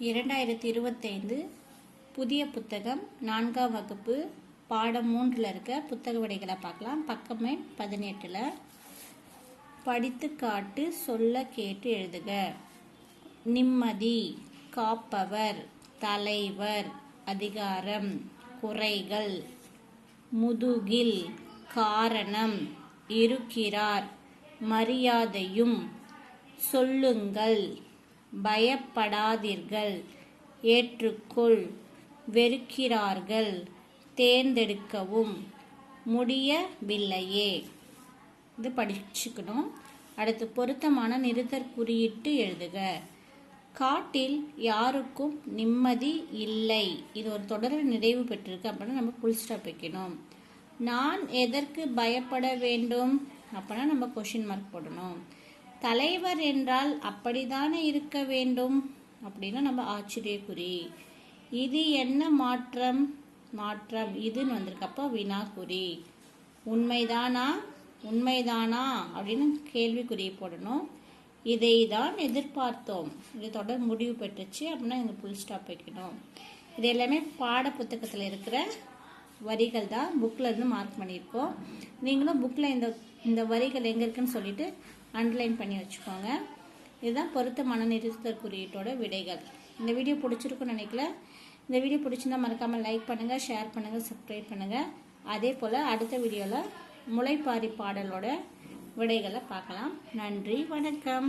இரண்டாயிரத்தி இருபத்தைந்து புதிய புத்தகம் நான்காம் வகுப்பு பாடம் மூன்றில் இருக்க புத்தக விடைகளை பார்க்கலாம். பக்கமே பதினெட்டில். படித்து காட்டு சொல்ல கேட்டு எழுதுக. நிம்மதி காப்பவர் தலைவர் அதிகாரம் குறைகள் முதுகில் காரணம் இருக்கிறார் மரியாதையும் சொல்லுங்கள். பயப்படாதீர்கள். ஏற்றுக்கொள். வெறுக்கிறார்கள். தேர்ந்தெடுக்கவும் முடியவில்லையே. இது படிச்சுக்கணும். அடுத்து பொருத்தமான நிறுத்தற் குறியிட்டு எழுதுக. காட்டில் யாருக்கும் நிம்மதி இல்லை. இது ஒரு தொடரில் நிறைவு பெற்றிருக்கு. அப்படின்னா நம்ம ஃபுல் ஸ்டாப் வைக்கணும். நான் எதற்கு பயப்பட வேண்டும்? அப்படின்னா நம்ம கொஷின் மார்க் போடணும். தலைவர் என்றால் அப்படித்தானே இருக்க வேண்டும்? அப்படின்னா நம்ம ஆச்சரியக்குறி. இது என்ன மாற்றம்? மாற்றம் இதுன்னு வந்திருக்கு. அப்போ வினாக்குறி. உண்மைதானா? உண்மைதானா? அப்படின்னு கேள்விக்குறி போடணும். இதை தான் எதிர்பார்த்தோம். இது தொடர் முடிவு பெற்றுச்சு. அப்படின்னா இங்கே புல் ஸ்டாப் வைக்கணும். இது எல்லாமே பாட புத்தகத்தில் இருக்கிற வரிகள் தான் புக்கில் இருந்து மார்க் பண்ணியிருக்கோம். நீங்களும் புக்கில் இந்த இந்த வரிகள் எங்கே இருக்குன்னு சொல்லிட்டு அண்டர்லைன் பண்ணி வச்சுக்கோங்க. இதுதான் பொருத்தமான நிறுத்தல் குறியீட்டோட விடைகள். இந்த வீடியோ பிடிச்சிருக்குன்னு நினைக்கல. இந்த வீடியோ பிடிச்சிருந்தா மறக்காமல் லைக் பண்ணுங்கள் ஷேர் பண்ணுங்கள் சப்ஸ்கிரைப் பண்ணுங்கள் அதே போல் அடுத்த வீடியோவில் முளைப்பாரி பாடலோட விடைகளை பார்க்கலாம். நன்றி வணக்கம்.